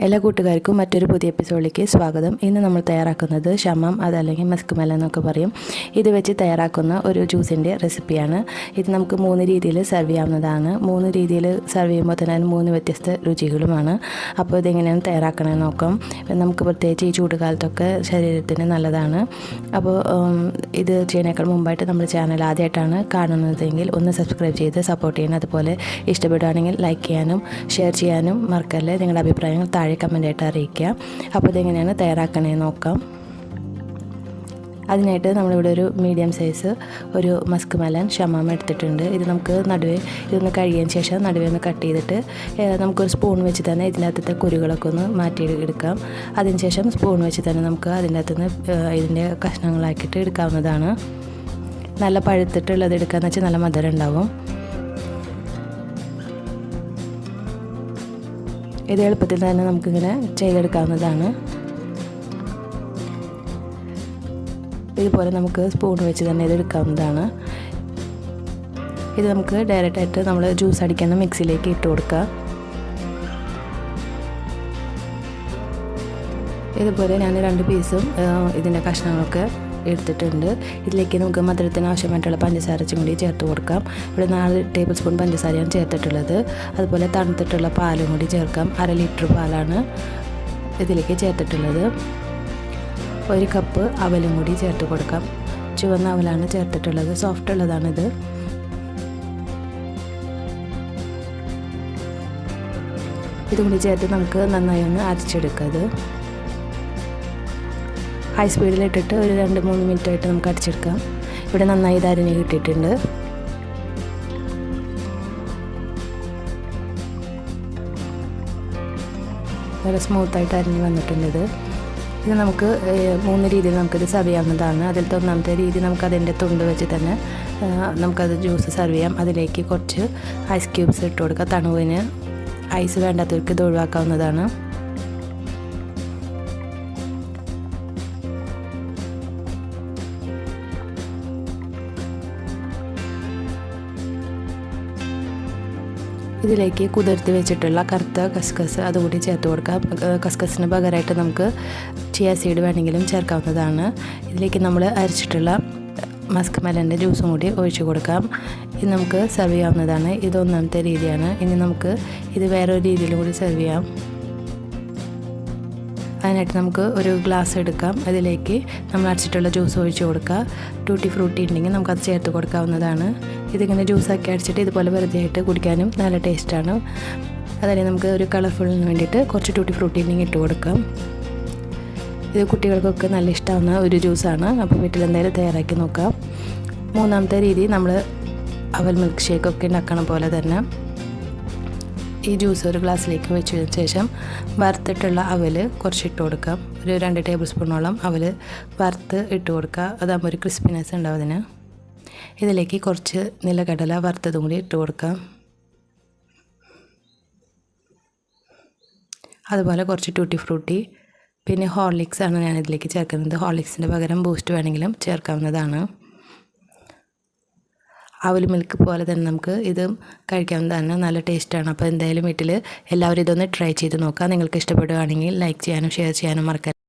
എല്ലാ കൂട്ടുകാർക്കും മറ്റൊരു പുതിയ എപ്പിസോഡിലേക്ക് സ്വാഗതം. ഇന്ന് നമ്മൾ തയ്യാറാക്കുന്നത് ഷമം അതല്ലെങ്കിൽ മസ്കുമല എന്നൊക്കെ പറയും. ഇത് വെച്ച് തയ്യാറാക്കുന്ന ഒരു ജ്യൂസിന്റെ റെസിപ്പിയാണ്. ഇത് നമുക്ക് മൂന്ന് രീതിയിൽ സെർവ് ചെയ്യാവുന്നതാണ്. മൂന്ന് രീതിയിൽ സെർവ് ചെയ്യുമ്പോൾ തന്നെ മൂന്ന് വ്യത്യസ്ത രുചികളുമാണ്. അപ്പോൾ ഇതെങ്ങനെയാണ് തയ്യാറാക്കണമെന്ന് നോക്കാം. നമുക്ക് പ്രത്യേകിച്ച് ഈ ചൂടുകാലത്തൊക്കെ ശരീരത്തിന് നല്ലതാണ്. അപ്പോൾ ഇത് ചെയ്യുന്നേക്കാൾ മുമ്പായിട്ട് നമ്മുടെ ചാനൽ ആദ്യമായിട്ടാണ് കാണുന്നതെങ്കിൽ ഒന്ന് സബ്സ്ക്രൈബ് ചെയ്ത് സപ്പോർട്ട് ചെയ്യണം. അതുപോലെ ഇഷ്ടപ്പെടുകയാണെങ്കിൽ ലൈക്ക് ചെയ്യാനും ഷെയർ ചെയ്യാനും മറക്കല്ലേ. നിങ്ങളുടെ അഭിപ്രായങ്ങൾ താഴെ കമന്റായിട്ട് അറിയിക്കുക. അപ്പോൾ ഇതെങ്ങനെയാണ് തയ്യാറാക്കണേ നോക്കാം. അതിനായിട്ട് നമ്മളിവിടെ ഒരു മീഡിയം സൈസ് ഒരു മസ്ക് മലൻ ഷമാമ എടുത്തിട്ടുണ്ട്. ഇത് നമുക്ക് നടുവേ ഇതൊന്ന് കഴിയതിന് ശേഷം നടുവേ ഒന്ന് കട്ട് ചെയ്തിട്ട് നമുക്കൊരു സ്പൂൺ വെച്ച് തന്നെ ഇതിനകത്തത്തെ കുരുകളൊക്കെ ഒന്ന് മാറ്റി എടുക്കാം. അതിനുശേഷം സ്പൂൺ വെച്ച് തന്നെ നമുക്ക് അതിന്റെ അകത്തുനിന്ന് ഇതിന്റെ കഷ്ണങ്ങളാക്കിയിട്ട് എടുക്കാവുന്നതാണ്. നല്ല പഴുത്തിട്ടുള്ളത് എടുക്കാന്ന് വെച്ചാൽ നല്ല മധുരം ഉണ്ടാവും. ഇത് എളുപ്പത്തിൽ തന്നെ നമുക്കിങ്ങനെ ചെയ്തെടുക്കാവുന്നതാണ്. ഇതുപോലെ നമുക്ക് സ്പൂൺ വെച്ച് തന്നെ ഇത് എടുക്കാവുന്നതാണ്. ഇത് നമുക്ക് ഡയറക്റ്റായിട്ട് നമ്മൾ ജ്യൂസ് അടിക്കുന്ന മിക്സിയിലേക്ക് ഇട്ട് കൊടുക്കുക. ഇതുപോലെ ഞാൻ രണ്ട് പീസും ഇതിന്റെ കഷ്ണങ്ങളൊക്കെ എടുത്തിട്ടുണ്ട്. ഇതിലേക്ക് നമുക്ക് മധുരത്തിന് ആവശ്യമായിട്ടുള്ള പഞ്ചസാര കൂടി ചേർത്ത് കൊടുക്കാം. ഇവിടെ നാല് ടേബിൾ സ്പൂൺ പഞ്ചസാരയാണ് ചേർത്തിട്ടുള്ളത്. അതുപോലെ തണുത്തിട്ടുള്ള പാലും കൂടി ചേർക്കാം. അര ലിറ്റർ പാലാണ് ഇതിലേക്ക് ചേർത്തിട്ടുള്ളത്. ഒരു കപ്പ് അവലും കൂടി ചേർത്ത് കൊടുക്കാം. ചുവന്ന അവലാണ് ചേർത്തിട്ടുള്ളത്. സോഫ്റ്റ് ഉള്ളതാണിത്. ഇതും കൂടി ചേർത്ത് നമുക്ക് നന്നായി ഒന്ന് അരച്ചെടുക്കാം ഹൈ സ്പീഡിലിട്ടിട്ട് ഒരു രണ്ട് മൂന്ന് മിനിറ്റ് ആയിട്ട് നമുക്ക് അടിച്ചെടുക്കാം. ഇവിടെ നന്നായി ഇതരിഞ്ഞ് കിട്ടിയിട്ടുണ്ട്. നല്ല സ്മൂത്തായിട്ട് അരിഞ്ഞ് വന്നിട്ടുണ്ട് ഇത്. ഇത് നമുക്ക് മൂന്ന് രീതിയിൽ നമുക്കിത് സെർവ് ചെയ്യാവുന്നതാണ്. അതിലത്തെ ഒന്നാമത്തെ രീതി നമുക്ക് അതിന്റെ തുണ്ട് വെച്ച് തന്നെ നമുക്കത് ജ്യൂസ് സെർവ് ചെയ്യാം. അതിലേക്ക് കുറച്ച് ഐസ് ക്യൂബ്സ് ഇട്ട് കൊടുക്കുക തണുവിന് ഐസ് വേണ്ടാത്തവർക്ക് ഇത് ഒഴിവാക്കാവുന്നതാണ്. ഇതിലേക്ക് കുതിർത്തി വെച്ചിട്ടുള്ള കറുത്ത കസ്കസ് അതുകൂടി ചേർത്ത് കൊടുക്കുക. കസ്കസിന് പകരമായിട്ട് നമുക്ക് ചിയ സീഡ് വേണമെങ്കിലും ചേർക്കാവുന്നതാണ്. ഇതിലേക്ക് നമ്മൾ അരച്ചിട്ടുള്ള മസ്ക് മെലന്റെ ജ്യൂസും കൂടി ഒഴിച്ചു കൊടുക്കാം. ഇത് നമുക്ക് സെർവ് ചെയ്യാവുന്നതാണ്. ഇത് ഒന്നാമത്തെ രീതിയാണ്. ഇനി നമുക്ക് ഇത് വേറൊരു രീതിയിലും കൂടി സെർവ് ചെയ്യാം. അതിനായിട്ട് നമുക്ക് ഒരു ഗ്ലാസ് എടുക്കാം. അതിലേക്ക് നമ്മൾ അടിച്ചിട്ടുള്ള ജ്യൂസ് ഒഴിച്ച് കൊടുക്കുക. ടൂട്ടി ഫ്രൂട്ടി ഉണ്ടെങ്കിൽ നമുക്കത് ചേർത്ത് കൊടുക്കാവുന്നതാണ്. ഇതിങ്ങനെ ജ്യൂസാക്കി അടിച്ചിട്ട് ഇതുപോലെ വെറുതെ ആയിട്ട് കുടിക്കാനും നല്ല ടേസ്റ്റാണ് അതല്ലേ നമുക്ക് ഒരു കളർഫുള്ളിന് വേണ്ടിയിട്ട് കുറച്ച് ടൂട്ടി ഫ്രൂട്ടി ഉണ്ടെങ്കിൽ ഇട്ട് കൊടുക്കാം. ഇത് കുട്ടികൾക്കൊക്കെ നല്ല ഇഷ്ടമാവുന്ന ഒരു ജ്യൂസാണ് അപ്പോൾ വീട്ടിൽ എന്തായാലും തയ്യാറാക്കി നോക്കാം. മൂന്നാമത്തെ രീതി നമ്മൾ അവൽ മിൽക്ക് ഷേക്കൊക്കെ ഉണ്ടാക്കണ പോലെ തന്നെ. ഈ ജ്യൂസ് ഒരു ഗ്ലാസ്സിലേക്ക് വെച്ചതിന് ശേഷം വറുത്തിട്ടുള്ള അവൽ കുറച്ച് ഇട്ട് കൊടുക്കാം. ഒരു രണ്ട് ടേബിൾ സ്പൂണോളം അവൽ വറുത്ത് ഇട്ട് കൊടുക്കുക. അതാകുമ്പോൾ ഒരു ക്രിസ്പിനെസ് ഉണ്ടാവും അതിന്. ഇതിലേക്ക് കുറച്ച് നിലക്കടല വറുത്തതും കൂടി ഇട്ട് കൊടുക്കാം. അതുപോലെ കുറച്ച് ടൂട്ടി ഫ്രൂട്ടി പിന്നെ ഹോർലിക്സ് ആണ് ഞാൻ ഇതിലേക്ക് ചേർക്കുന്നത് ഹോർലിക്സിന്റെ പകരം ബൂസ്റ്റ് വേണമെങ്കിലും ചേർക്കാവുന്നതാണ്. അവൽ മിൽക്ക് പോലെ തന്നെ നമുക്ക് ഇത് കഴിക്കാൻ തന്നെ നല്ല ടേസ്റ്റാണ് അപ്പോൾ എന്തായാലും വീട്ടിൽ എല്ലാവരും ഇതൊന്ന് ട്രൈ ചെയ്ത് നോക്കുക. നിങ്ങൾക്ക് ഇഷ്ടപ്പെടുകയാണെങ്കിൽ ലൈക്ക് ചെയ്യാനും ഷെയർ ചെയ്യാനും മറക്കരുത്.